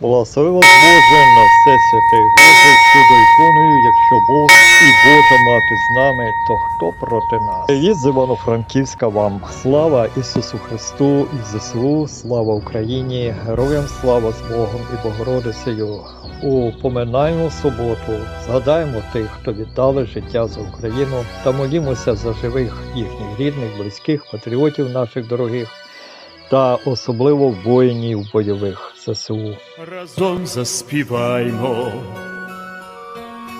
Благослови вас Боже на все святе Боже, чудо іконою, якщо Бог і Божа мати з нами, то хто проти нас? Є з Івано-Франківська вам. Слава Ісусу Христу і ЗСУ, слава Україні, героям слава з Богом і Богородицею. У поминальну суботу згадаємо тих, хто віддали життя за Україну, та молімося за живих їхніх рідних, близьких, патріотів наших дорогих та особливо воїнів бойових ЗСУ. Разом заспіваймо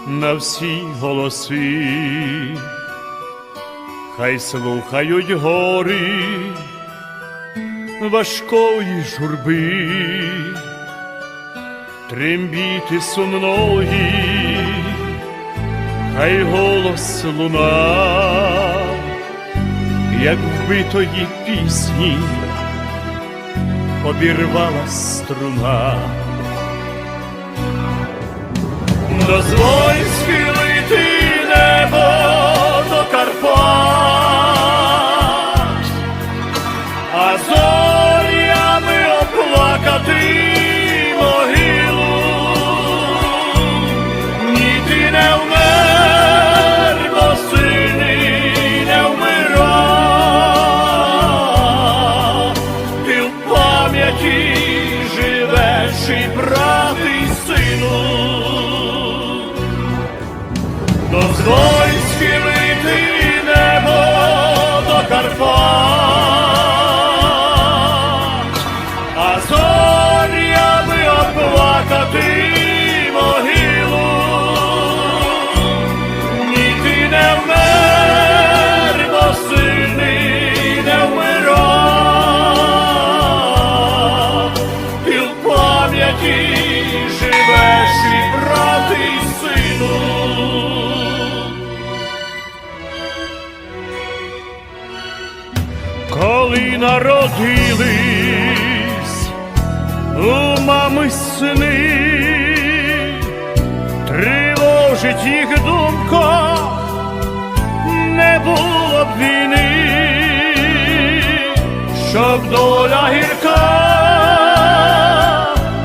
на всі голоси, хай слухають гори важкої журби, трембіти сумної, хай голос луна, як вбитої пісні обірвала струна. Дозволь схилити небо до Карпат, живеш і брат і сину. Дозволь Коли народились у мами сини, тривожить їх думка, не було б війни, щоб доля гірка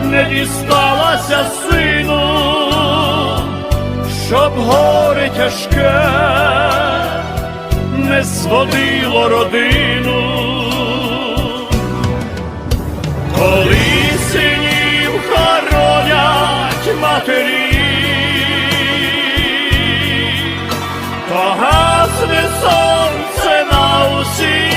не дісталася сину, щоб горе тяжке не зводило родину. Коли синів хоронять матері, то гасне сонце на усій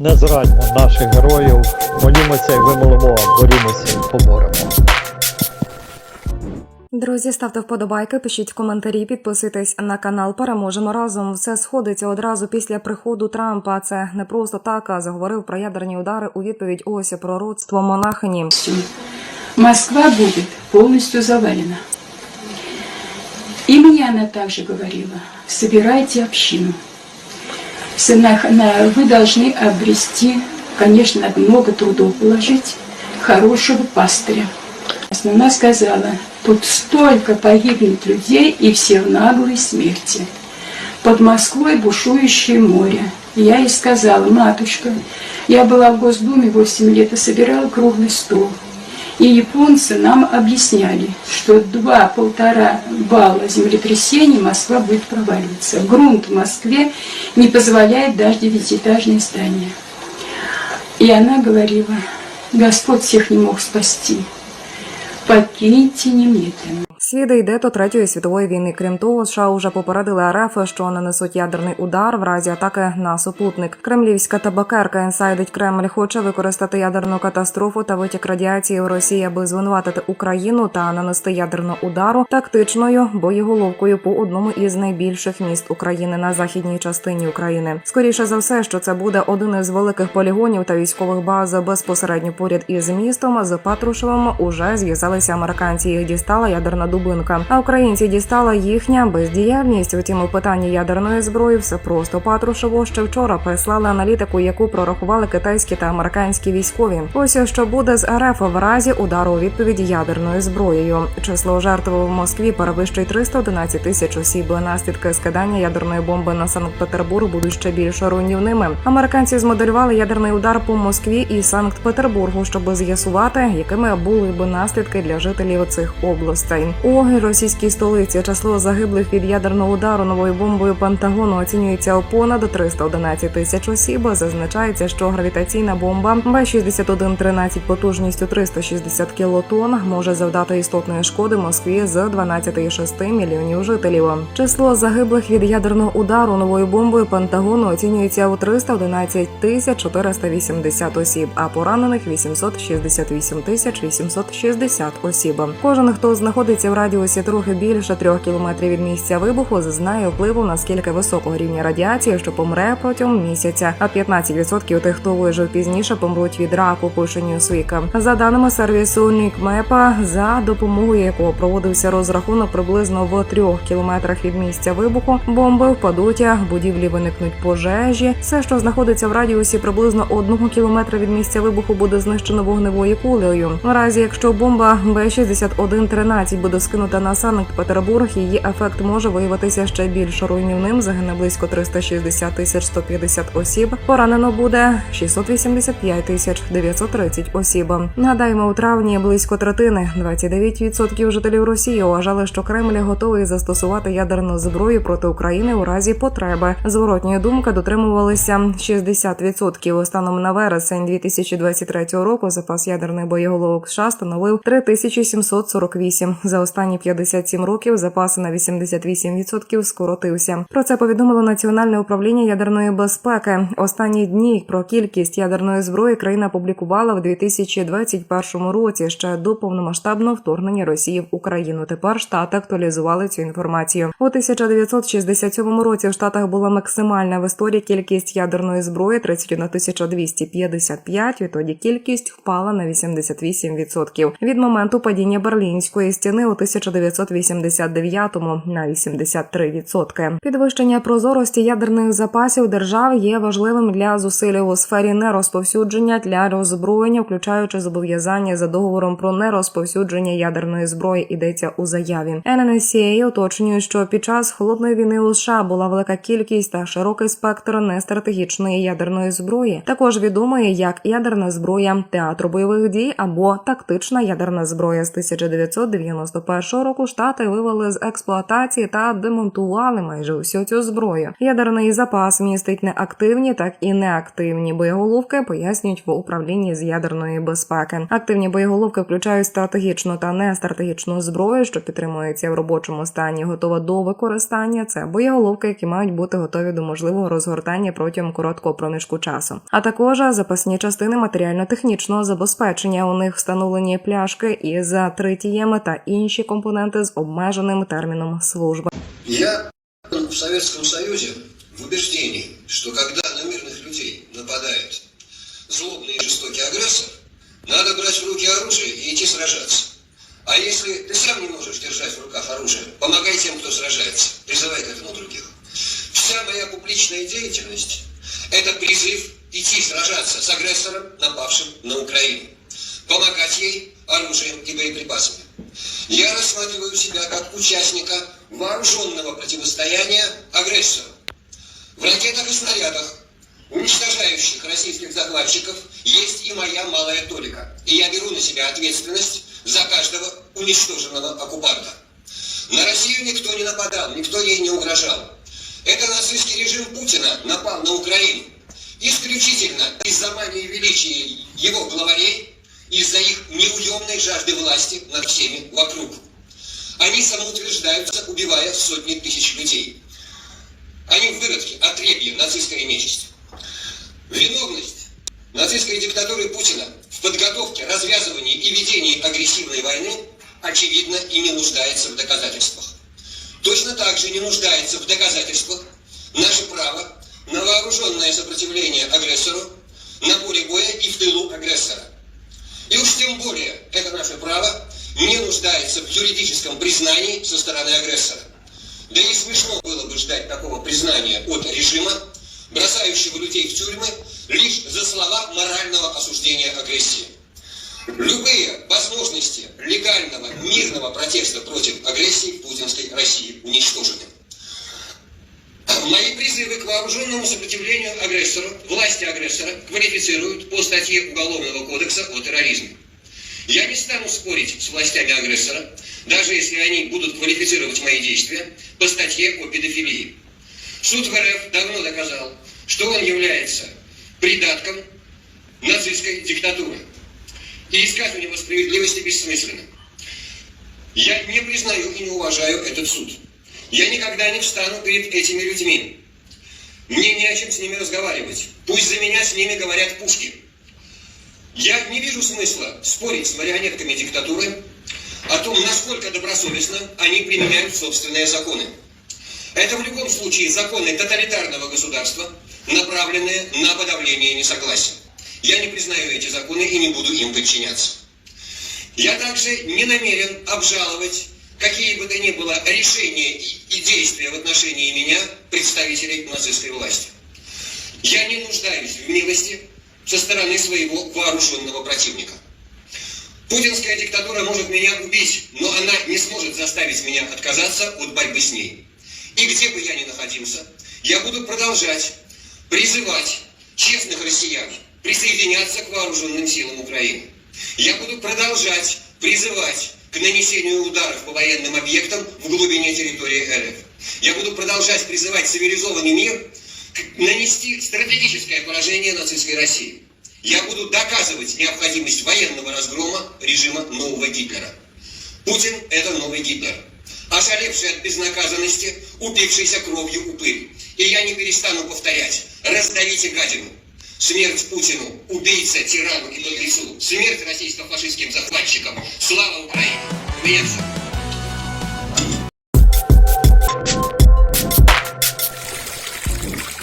Не зрадьмо наших героїв, молімося і вимолимо, борімося і поборемо. Друзі, ставте вподобайки, пишіть коментарі, підписуйтесь на канал. Переможемо разом. Все сходиться одразу після приходу Трампа. Це не просто так, а заговорив про ядерні удари у відповідь ось пророцтво монахині. Москва будет полностью завалена. И мне она также говорила, собирайте общину. Сына- на- Вы должны обрести, конечно, много трудов положить, хорошего пастыря. Она сказала, тут столько погибнет людей и все в наглой смерти. Под Москвой бушующее море. Я ей сказала, матушка, я была в Госдуме 8 лет и собирала круглый стол. И японцы нам объясняли, что 2-1,5 балла землетрясений Москва будет проваливаться. Грунт в Москве не позволяет даже девятиэтажные здания. И она говорила, Господь всех не мог спасти. Покиньте немедленно. Світ йде до третьої світової війни. Крім того, США вже попередили РФ, що нанесуть ядерний удар в разі атаки на супутник. Кремлівська табакерка інсайдить Кремль хоче використати ядерну катастрофу та витік радіації в Росії, аби звинуватити Україну та нанести ядерну удару тактичною боєголовкою по одному із найбільших міст України на західній частині України. Скоріше за все, що це буде один із великих полігонів та військових баз безпосередньо поряд із містом. З Патрушевим уже зв'язалися американці. Їх дістала ядерна дубинка. А українці дістала їхня бездіяльність. Втім, у питанні ядерної зброї все просто Патрушево ще вчора прислали аналітику, яку прорахували китайські та американські військові. Ось що буде з РФ в разі удару у відповідь ядерною зброєю. Число жертв в Москві перевищує 311 тисяч осіб. Наслідки скидання ядерної бомби на Санкт-Петербург будуть ще більш руйнівними. Американці змоделювали ядерний удар по Москві і Санкт-Петербургу, щоб з'ясувати, якими були б наслідки для жителів цих областей. У російській столиці число загиблих від ядерного удару новою бомбою Пентагону оцінюється у понад 311 тисяч осіб. Зазначається, що гравітаційна бомба Б-6113 потужністю 360 кілотон може завдати істотної шкоди Москві з 12,6 мільйонів жителів. Число загиблих від ядерного удару новою бомбою Пентагону оцінюється у 311 тисяч 480 осіб, а поранених 868 тисяч 860 осіб. Кожен, хто знаходиться в радіусі трохи більше трьох кілометрів від місця вибуху, зазнає впливу на скільки високого рівня радіації, що помре протягом місяця. А 15% тих, хто вижив пізніше, помруть від раку. Пише Newsweek. За даними сервісу NICMAP, за допомогою якого проводився розрахунок приблизно в трьох кілометрах від місця вибуху, бомби впадуть, будівлі виникнуть пожежі. Все, що знаходиться в радіусі приблизно одного кілометра від місця вибуху, буде знищено вогневою кулею. В разі, якщо бомба Б-6113 буде скинута на Санкт-Петербург, її ефект може виявитися ще більш руйнівним. Загине близько 360 тисяч 150 осіб. Поранено буде 685 тисяч 930 осіб. Нагадаємо, у травні близько третини 29% жителів Росії вважали, що Кремль готовий застосувати ядерну зброю проти України у разі потреби. Зворотньої думки дотримувалися 60%. Станом на вересень 2023 року запас ядерних боєголовок США становив 3748. За останні 57 років запас на 88% скоротився. Про це повідомило Національне управління ядерної безпеки. Останні дні про кількість ядерної зброї країна публікувала в 2021 році ще до повномасштабного вторгнення Росії в Україну. Тепер штати актуалізували цю інформацію. У 1967 році в штатах була максимальна в історії кількість ядерної зброї 31 255, Відтоді кількість впала на 88% від моменту падіння Берлінської стіни у 1989 на 83%. Підвищення прозорості ядерних запасів держав є важливим для зусиль у сфері нерозповсюдження для роззброєння, включаючи зобов'язання за договором про нерозповсюдження ядерної зброї. Йдеться у заяві. NNSCA уточнює, що під час холодної війни у США була велика кількість та широкий спектр нестратегічної ядерної зброї, також відомої як ядерна зброя театру бойових дій або тактична ядерна зброя з 1991 року. Штати вивели з експлуатації та демонтували майже усю цю зброю. Ядерний запас містить неактивні, так і неактивні боєголовки, пояснюють в управлінні з ядерної безпеки. Активні боєголовки включають стратегічну та нестратегічну зброю, що підтримується в робочому стані, готова до використання. Це боєголовки, які мають бути готові до можливого розгортання протягом короткого проміжку часу. А також запасні частини матеріально-технічного забезпечення. У них встановлені пляшки із тритієм та інші компоненти з обмеженим терміном служби. Я в Советском Союзе в убеждении, что когда на мирных людей нападает злобный и жестокий агрессор, надо брать в руки оружие и идти сражаться. А если ты сам не можешь держать в руках оружие, помогай тем, кто сражается, призывай к этому других. Вся моя публичная деятельность – это призыв идти сражаться с агрессором, напавшим на Украину, помогать ей оружием и боеприпасами. Я рассматриваю себя как участника вооруженного противостояния агрессору. В ракетах и снарядах, уничтожающих российских захватчиков, есть и моя малая толика. И я беру на себя ответственность за каждого уничтоженного оккупанта. На Россию никто не нападал, никто ей не угрожал. Это нацистский режим Путина напал на Украину исключительно из-за мании величия его главарей, из-за их неуемной жажды власти над всеми вокруг. Они самоутверждаются, убивая сотни тысяч людей. Они выродки, отребья нацистской нечисти. Виновность нацистской диктатуры Путина в подготовке, развязывании и ведении агрессивной войны очевидно и не нуждается в доказательствах. Точно так же не нуждается в доказательствах наше право на вооруженное сопротивление агрессору на поле боя и в тылу агрессора. И уж тем более это наше право не нуждается в юридическом признании со стороны агрессора. Да и смешно было бы ждать такого признания от режима, бросающего людей в тюрьмы лишь за слова морального осуждения агрессии. Любые возможности легального, мирного протеста против агрессии путинской России уничтожены. Мои призывы к вооруженному сопротивлению агрессору, власти агрессора квалифицируют по статье Уголовного кодекса о терроризме. Я не стану спорить с властями агрессора, даже если они будут квалифицировать мои действия по статье о педофилии. Суд в РФ давно доказал, что он является придатком нацистской диктатуры. И искать у него справедливости бессмысленно. Я не признаю и не уважаю этот суд. Я никогда не встану перед этими людьми. Мне не о чем с ними разговаривать. Пусть за меня с ними говорят пушки. Я не вижу смысла спорить с марионетками диктатуры о том, насколько добросовестно они применяют собственные законы. Это в любом случае законы тоталитарного государства, направленные на подавление несогласия. Я не признаю эти законы и не буду им подчиняться. Я также не намерен обжаловать какие бы то ни было решения и действия в отношении меня представителей нацистской власти. Я не нуждаюсь в милости со стороны своего вооруженного противника. Путинская диктатура может меня убить, но она не сможет заставить меня отказаться от борьбы с ней. И где бы я ни находился, я буду продолжать призывать честных россиян присоединяться к вооруженным силам Украины. Я буду продолжать призывать к нанесению ударов по военным объектам в глубине территории РФ. Я буду продолжать призывать цивилизованный мир нанести стратегическое поражение нацистской России. Я буду доказывать необходимость военного разгрома режима нового Гитлера. Путин – это новый Гитлер. Ошалевший от безнаказанности, упившийся кровью упырь. И я не перестану повторять. Раздавите гадину. Смерть Путину, убийце, тирану и подлецу. Смерть российско-фашистским захватчикам. Слава Украине! Все.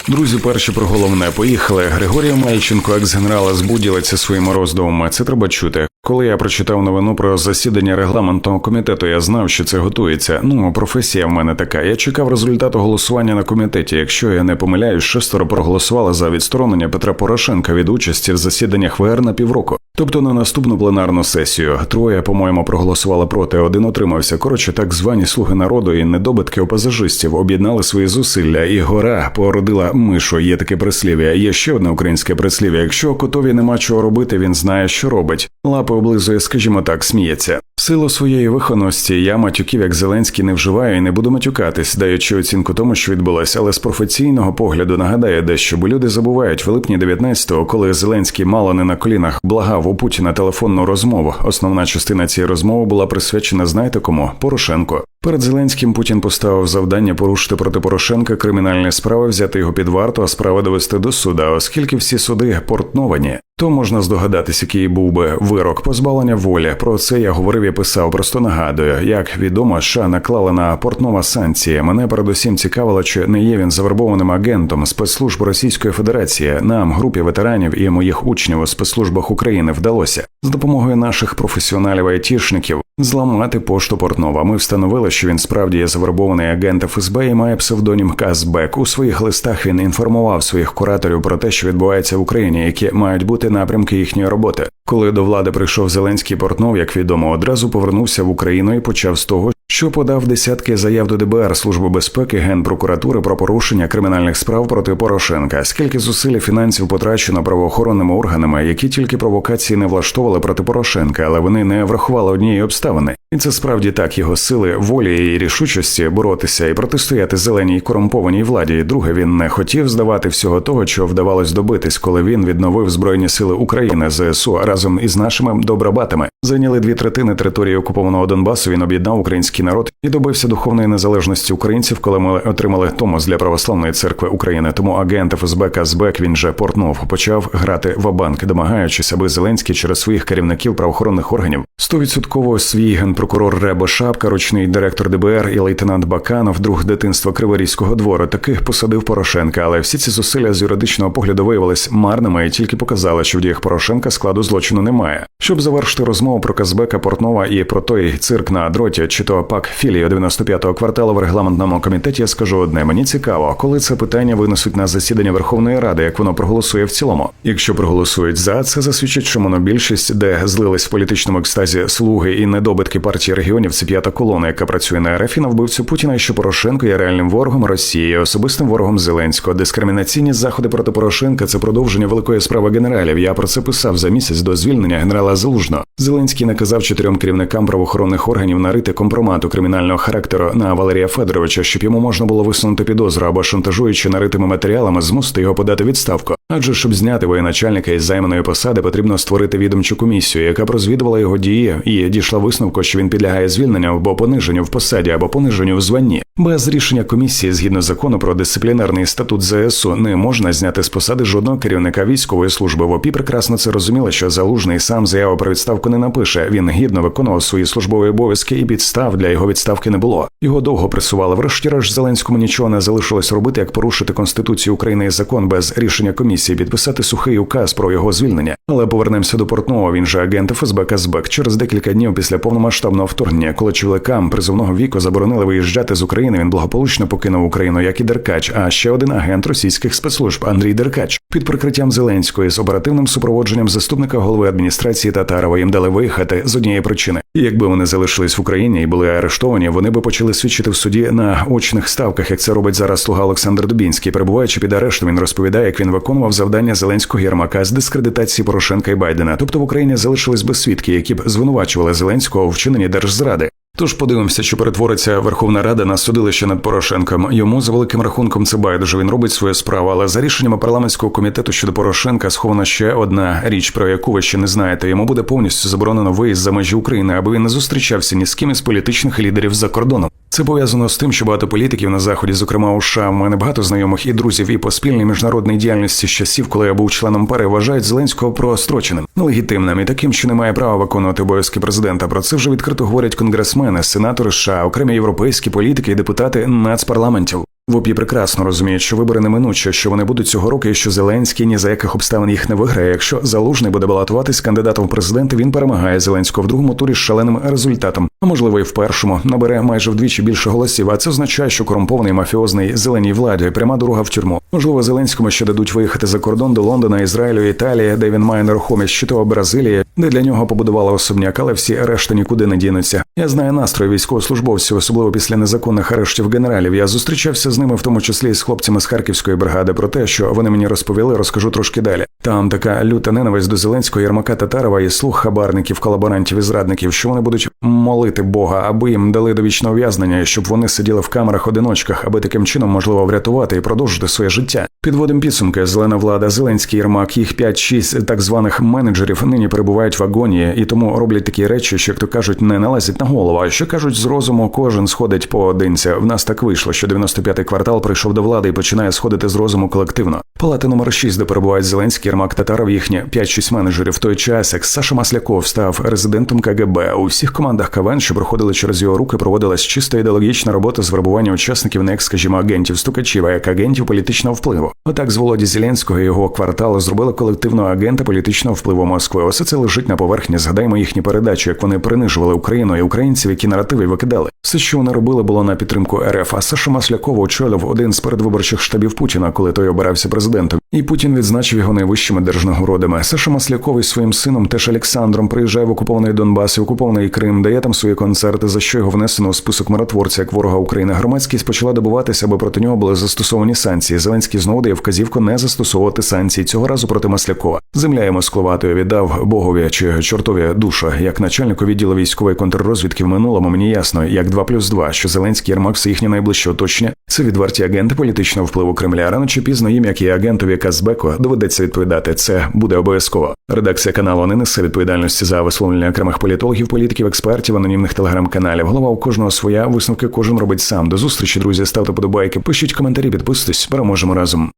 Друзі, перші про головне поїхали. Григорія Мельченко, екс-генерала, збуділиться своїми роздумами. Це треба чути. Коли я прочитав новину про засідання регламентного комітету, я знав, що це готується. Ну, професія в мене така. Я чекав результату голосування на комітеті. Якщо я не помиляюсь, шестеро проголосували за відсторонення Петра Порошенка від участі в засіданнях ВР на півроку. Тобто на наступну пленарну сесію. Троє, по-моєму, проголосували проти, один утримався. Коротше, так звані слуги народу і недобитки опазажистів об'єднали свої зусилля, і гора породила мишу. Є таке прислів'я. Є ще одне українське прислів'я. Якщо котові нема чого робити, він знає, що робить. Лапи облизує, скажімо так, сміється. Силу своєї вихоності я матюків, як Зеленський, не вживаю і не буду матюкатись, даючи оцінку тому, що відбулося, але з професійного погляду нагадає дещо, бо люди забувають в липні 19-го, коли Зеленський мало не на колінах благав у Путіна телефонну розмову. Основна частина цієї розмови була присвячена, знаєте кому? Порошенко. Перед Зеленським Путін поставив завдання порушити проти Порошенка кримінальні справи, взяти його під варту, а справи довести до суда, оскільки всі суди портновані. То можна здогадатись, який був би вирок позбавлення волі. Про це я говорив і писав. Просто нагадую, як відомо, США наклала на портнова санкції. Мене передусім цікавило, чи не є він завербованим агентом спецслужб Російської Федерації. Нам, групі ветеранів і моїх учнів у спецслужбах України, вдалося з допомогою наших професіоналів айтішників зламати пошту Портнова. Ми встановили, що він справді є завербований агент ФСБ і має псевдонім Казбек. У своїх листах він інформував своїх кураторів про те, що відбувається в Україні, які мають бути напрямки їхньої роботи. Коли до влади прийшов Зеленський Портнов, як відомо, одразу повернувся в Україну і почав з того, що подав десятки заяв до ДБР Служби безпеки Генпрокуратури про порушення кримінальних справ проти Порошенка. Скільки зусиль фінансів потрачено правоохоронними органами, які тільки провокації не влаштовували проти Порошенка, але вони не врахували однієї обставини. І це справді так його сили, волі і рішучості боротися і протистояти зеленій корумпованій владі. Друге, він не хотів здавати всього того, чого вдавалось добитись, коли він відновив збройні сили України ЗСУ разом із нашими добробатами. Зайняли дві третини території окупованого Донбасу. Він об'єднав український народ і добився духовної незалежності українців, коли ми отримали Томос для православної церкви України. Тому агент ФСБ Казбек, він же Портнов, почав грати в банк, домагаючись, аби Зеленський через своїх керівників правоохоронних органів Стовідсотково свій генпрокурор Ребо Шапка, ручний директор ДБР і лейтенант Баканов, друг дитинства Криворізького двору, таких посадив Порошенка, але всі ці зусилля з юридичного погляду виявились марними і тільки показали, що в діях Порошенка складу злочину немає. Щоб завершити розмову про Казбека Портнова і про той цирк на дроті, чи то пак філію 95-го кварталу в регламентному комітеті, я скажу одне: мені цікаво, коли це питання винесуть на засідання Верховної Ради, як воно проголосує в цілому. Якщо проголосують за, це засвідчить, що монобільшість, де злились в політичному екстазі слуги і недобитки партії регіонів, це п'ята колона, яка працює на РФ і на вбивцю Путіна, що Порошенко є реальним ворогом Росії, особистим ворогом Зеленського. Дискримінаційні заходи проти Порошенка це продовження великої справи генералів. Я про це писав за місяць до звільнення генерала Залужного. Зеленський наказав чотирьом керівникам правоохоронних органів нарити компромату кримінального характеру на Валерія Федоровича, щоб йому можна було висунути підозру або шантажуючи наритими матеріалами, змусити його подати відставку. Адже щоб зняти воєначальника із займаної посади, потрібно створити відомчу комісію, яка б розвідувала його дії і дійшла висновку, що він підлягає звільненню або пониженню в посаді, або пониженню в званні. Без рішення комісії, згідно закону про дисциплінарний статут ЗСУ, не можна зняти з посади жодного керівника військової служби. В ОПІ прекрасно це розуміли, що залужний сам заяву про відставку не напише. Він гідно виконував свої службові обов'язки, і підстав для його відставки не було. Його довго пресували. Врешті-решт Зеленському нічого не залишилось робити, як порушити конституцію України і закон без рішення комісії, підписати сухий указ про його звільнення. Але повернемося до Портнова. Він же агент ФСБ Казбек. Через декілька днів після повномасштабного вторгнення, коли чоловікам призовного віку заборонили виїжджати з України, він благополучно покинув Україну, як і Деркач. А ще один агент російських спецслужб Андрій Деркач під прикриттям Зеленської з оперативним супроводженням заступника голови адміністрації Татарова їм дали виїхати з однієї причини. Якби вони залишились в Україні і були арештовані, вони би почали свідчити в суді на очних ставках, як це робить зараз слуга Олександр Дубінський. Перебуваючи під арештом, він розповідає, як він виконував завдання Зеленського Єрмака з дискредитації Порошенка і Байдена. Тобто в Україні залишились би свідки, які б звинувачували Зеленського у вчиненні держзради. Тож подивимося, чи перетвориться Верховна Рада на судилище над Порошенком. Йому за великим рахунком це байдуже. Він робить свою справу. Але за рішеннями парламентського комітету щодо Порошенка схована ще одна річ, про яку ви ще не знаєте. Йому буде повністю заборонено виїзд за межі України, аби він не зустрічався ні з ким із політичних лідерів за кордоном. Це пов'язано з тим, що багато політиків на заході, зокрема у США, в мене багато знайомих і друзів, і по спільній міжнародній діяльності з часів, коли я був членом пари, вважають Зеленського простроченим, нелегітимним і таким, що не має права виконувати обов'язки президента. Про це вже відкрито говорять конгресмени, сенатори США, окремі європейські політики і депутати нацпарламентів. В ОПІ прекрасно розуміють, що вибори неминучі, що вони будуть цього року, і що Зеленський ні за яких обставин їх не виграє. Якщо залужний буде балотуватись кандидатом в президенти, він перемагає Зеленського в другому турі з шаленим результатом. А можливо, і в першому набере майже вдвічі більше голосів. А це означає, що корумпований мафіозний зеленій владі пряма дорога в тюрму. Можливо, Зеленському ще дадуть виїхати за кордон до Лондона, Ізраїлю, Італії, де він має нерухомість, чи то Бразилії, де для нього побудували особняк, але всі решта нікуди не дінуться. Я знаю настрої військовослужбовців, особливо після незаконних арештів генералів. Я зустрічався з ними, в тому числі і з хлопцями з Харківської бригади, про те, що вони мені розповіли, розкажу трошки далі. Там така люта ненависть до Зеленського Єрмака Татарова і слух хабарників, колаборантів і зрадників, що вони будуть молити Бога, аби їм дали довічне ув'язнення, щоб вони сиділи в камерах одиночках, аби таким чином можливо врятувати і продовжити своє життя. Підводимо підсумки. Зелена влада, Зеленський Єрмак, їх 5-6 так званих менеджерів нині перебувають в агонії і тому роблять такі речі, що як то кажуть, не налазять на голову. А що кажуть з розуму, кожен сходить поодинці. В нас так вийшло, що 95-й квартал прийшов до влади і починає сходити з розуму колективно. Палата номер 6, де перебувають Зеленський, Єрмак, Татаров, їхні 5-6 менеджерів. В той час, як Саша Масляков став резидентом КГБ, у всіх командах КВН, що проходили через його руки, проводилась чисто ідеологічна робота з вербування учасників не як, скажімо, агентів стукачів, а як агентів політичного впливу. Отак з Володі Зеленського і його кварталу зробили колективного агента політичного впливу Москви. Усе це лежить на поверхні. Згадаймо їхні передачі, як вони принижували Україну і українців, які наративи викидали. Все, що вони робили, було на підтримку РФ. А Саша Маслякова очолив один з передвиборчих штабів Путіна, коли той обирався президентом. І Путін відзначив його найвищими держнагородами. Саша Масляков із своїм сином, теж Олександром, приїжджає в окупований Донбас і окупований Крим, дає там свої концерти, за що його внесено у список миротворця як ворога України. Громадськість почала добуватися, аби проти нього були застосовані санкції. Зеленський знову дає вказівку не застосовувати санкції цього разу проти Маслякова. Земля йому скловатою віддав богові чи чортові душа. Як начальнику відділу військової контррозвідки в минулому мені ясно, як 2 плюс 2, що Зеленський Єрмак все їхнє найближче оточення. Це відверті агенти політичного впливу Кремля. Рано чи пізно їм, як і агентові Казбеку, доведеться відповідати. Це буде обов'язково. Редакція каналу не несе відповідальності за висловлення окремих політологів, політиків, експертів, анонімних телеграм-каналів. Голова у кожного своя висновки кожен робить сам. До зустрічі, друзі. Ставте подобайки, пишіть коментарі, підписуйтесь. Переможемо разом.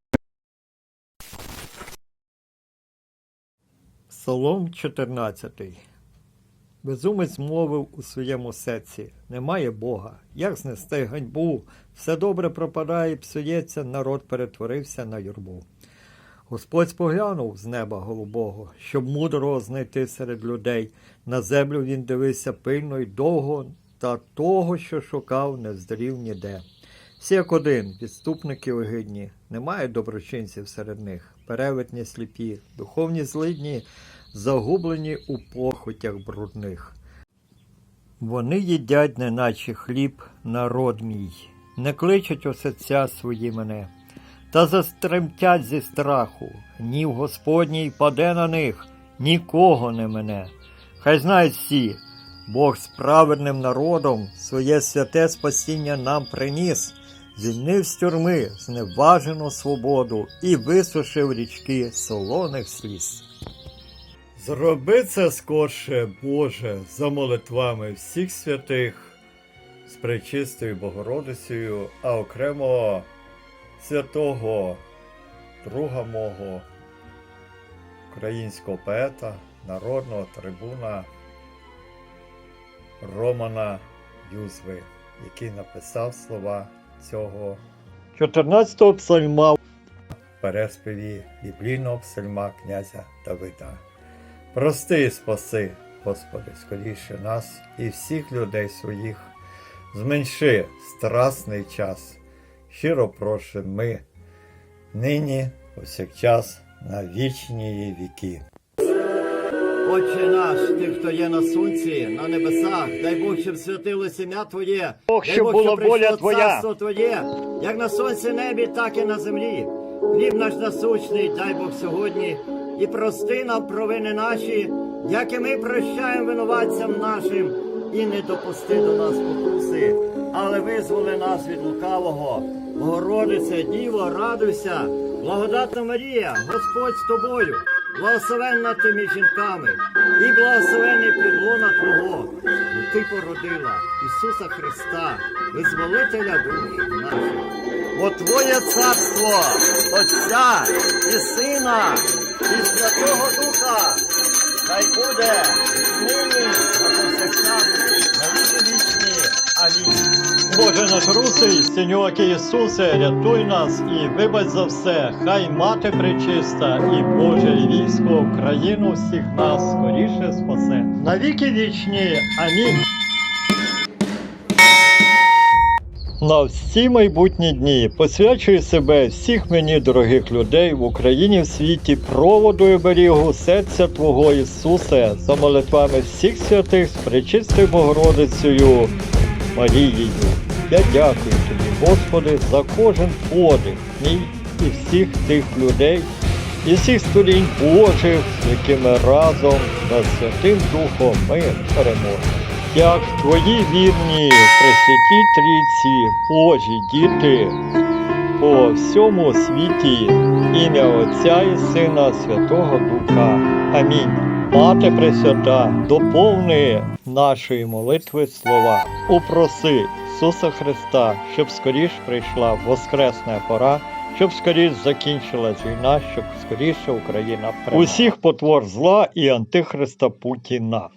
Псалом 14. Безумець мовив у своєму серці: немає Бога. Як знести ганьбу? Все добре пропадає, псується, народ перетворився на юрбу. Господь споглянув з неба голубого, щоб мудрого знайти серед людей. На землю він дивився пильно й довго, та того, що шукав, не здрів ніде. Всі як один, відступники огидні, немає доброчинців серед них, перевертні сліпі, духовні злидні, загублені у похотях брудних. Вони їдять, неначе хліб, народ мій, не кличуть у серця свої мене, та застремтять зі страху, гнів Господній паде на них, нікого не мене. Хай знають всі, Бог з праведним народом своє святе спасіння нам приніс, звільнив з тюрми зневажену свободу і висушив річки солоних сліз. Зроби це скорше, Боже, за молитвами всіх святих з пречистою Богородицею, а окремо святого друга мого, українського поета, народного трибуна Романа Юзви, який написав слова цього 14-го псальма в переспіві біблійного псальма князя Давида. Прости і спаси, Господи, скоріше нас і всіх людей своїх. Зменши страсний час. Щиро просим ми, нині, повсякчас, на вічні віки. Отче наш, ти, хто є на сонці, на небесах, дай Бог, щоб святилося ім'я Твоє, Бог, дай щоб Бог, була прийшло воля Твоя. царство Твоє, як на сонці небі, так і на землі. Хліб наш насущний, дай Бог сьогодні, і прости нам провини наші, як і ми прощаємо винуватцям нашим, і не допусти до нас покуси, але визволи нас від лукавого. Богородице, Діво, радуйся, благодатна Марія, Господь з тобою, благословенна ти між жінками, і благословений підлона Твого, бо ти породила Ісуса Христа, визволителя душ наших. Бо Твоє царство, Отця і Сина, і Святого Духа, хай буде нині на повсякчас, на віки. Боже наш русий, Синьоки Ісусе, рятуй нас і вибач за все, хай мати пречиста, і Боже і військо Україну всіх нас скоріше спасе. На віки вічні. Амінь. На всі майбутні дні посвячую себе всіх мені дорогих людей в Україні в світі проводу і берігу серця Твого Ісусе за молитвами всіх святих з пречистою Богородицею Марією. Я дякую тобі, Господи, за кожен подих мій і всіх тих людей, і всіх сторін Божих, з якими разом над Святим Духом ми переможемо. Як твої вірні Пресвятій Трійці, Божі діти, по всьому світі ім'я Отця і Сина Святого Духа. Амінь. Мати Пресвята, доповни нашої молитви слова. Упроси Ісуса Христа, щоб скоріш прийшла воскресна пора, щоб скоріш закінчилась війна, щоб скоріше Україна перемогла. Усіх потвор зла і антихриста Путіна.